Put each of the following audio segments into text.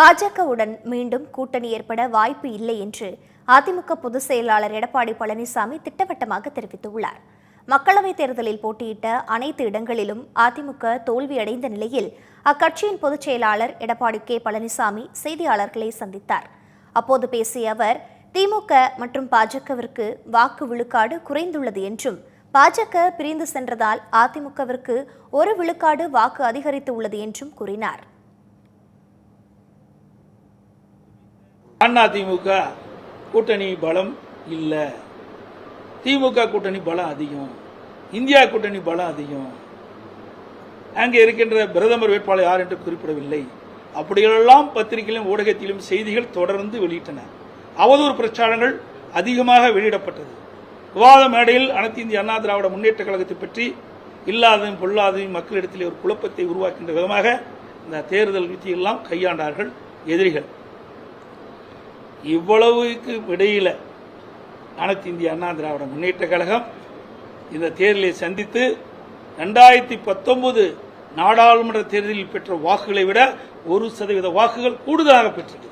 பாஜகவுடன் மீண்டும் கூட்டணி ஏற்பட வாய்ப்பு இல்லை என்று அதிமுக பொதுச் செயலாளர் எடப்பாடி பழனிசாமி திட்டவட்டமாக தெரிவித்துள்ளார். மக்களவைத் தேர்தலில் போட்டியிட்ட அனைத்து இடங்களிலும் அதிமுக தோல்வியடைந்த நிலையில் அக்கட்சியின் பொதுச் செயலாளர் எடப்பாடி கே. பழனிசாமி செய்தியாளர்களை சந்தித்தார். அப்போது பேசிய அவர் திமுக மற்றும் பாஜகவிற்கு வாக்கு விழுக்காடு குறைந்துள்ளது என்றும் பாஜக பிரிந்து சென்றதால் அதிமுகவிற்கு ஒரு விழுக்காடு வாக்கு அதிகரித்து உள்ளது என்றும் கூறினார். அண்ணா திமுக கூட்டணி பலம் இல்லை. திமுக கூட்டணி பலம் அதிகம். இந்தியா கூட்டணி பலம் அதிகம். அங்கே இருக்கின்ற பிரதமர் வேட்பாளர் யார் என்று குறிப்பிடவில்லை. அப்படியெல்லாம் பத்திரிகையிலும் ஊடகத்திலும் செய்திகள் தொடர்ந்து வெளியிட்டன. அவதூறு பிரச்சாரங்கள் அதிகமாக வெளியிடப்பட்டது. விவாத மேடையில் அனைத்து இந்திய அண்ணா திராவிட முன்னேற்ற கழகத்தை பற்றி இல்லாததையும் பொல்லாததும் மக்களிடத்தில் ஒரு குழப்பத்தை உருவாக்கின்ற விதமாக இந்த தேர்தல் விதியெல்லாம் கையாண்டார்கள் எதிரிகள். இவ்வளவுக்கு இடையில் அனைத்து இந்திய அண்ணா திராவிட முன்னேற்ற கழகம் இந்த தேர்தலை சந்தித்து ரெண்டாயிரத்தி பத்தொன்பது நாடாளுமன்ற தேர்தலில் பெற்ற வாக்குகளை விட ஒரு சதவீத வாக்குகள் கூடுதலாக பெற்றது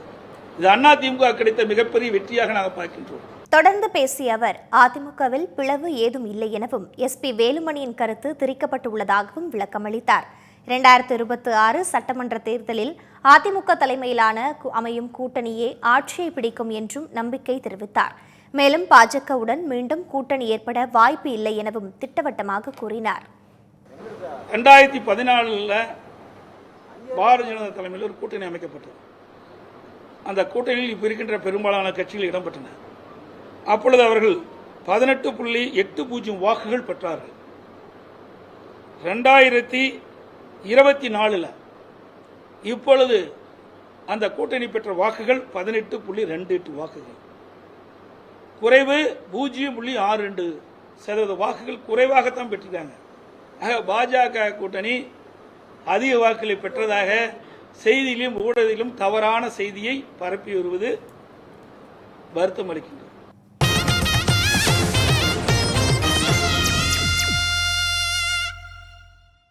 இது அண்ணா திமுக கிடைத்த மிகப்பெரிய வெற்றியாக நாங்கள் பார்க்கின்றோம். தொடர்ந்து பேசிய அவர் அதிமுகவில் பிளவு ஏதும் இல்லை எனவும் எஸ்பி வேலுமணியின் கருத்து திரிக்கப்பட்டுள்ளதாகவும் விளக்கமளித்தார். இரண்டாயிரத்து இருபத்தி ஆறு சட்டமன்ற தேர்தலில் அதிமுக தலைமையிலான அமையும் கூட்டணியே ஆட்சியை பிடிக்கும் என்றும் நம்பிக்கை தெரிவித்தார். மேலும் பாஜகவுடன் மீண்டும் கூட்டணி ஏற்பட வாய்ப்பு இல்லை எனவும் திட்டவட்டமாக கூறினார். ரெண்டாயிரத்தி பதினாலில் பாரதிய ஜனதா தலைமையில் ஒரு கூட்டணி அமைக்கப்பட்டது. அந்த கூட்டணியில் இப்போ இருக்கின்ற பெரும்பாலான கட்சிகள் இடம்பெற்றன. அப்பொழுது அவர்கள் பதினெட்டு புள்ளி எட்டு பூஜ்ஜியம் வாக்குகள் பெற்றார்கள். ரெண்டாயிரத்தி இருபத்தி நாலில் இப்பொழுது அந்த கூட்டணி பெற்ற வாக்குகள் பதினெட்டு புள்ளி ரெண்டு எட்டு வாக்குகள். குறைவு பூஜ்ஜியம் புள்ளி ஆறு ரெண்டு சதவீத வாக்குகள் குறைவாகத்தான் பெற்றிருக்காங்க. ஆக பாஜக கூட்டணி அதிக வாக்குகளை பெற்றதாக செய்தியிலும் ஊடகத்திலும் தவறான செய்தியை பரப்பி வருவது வருத்தம் அளிக்கின்றது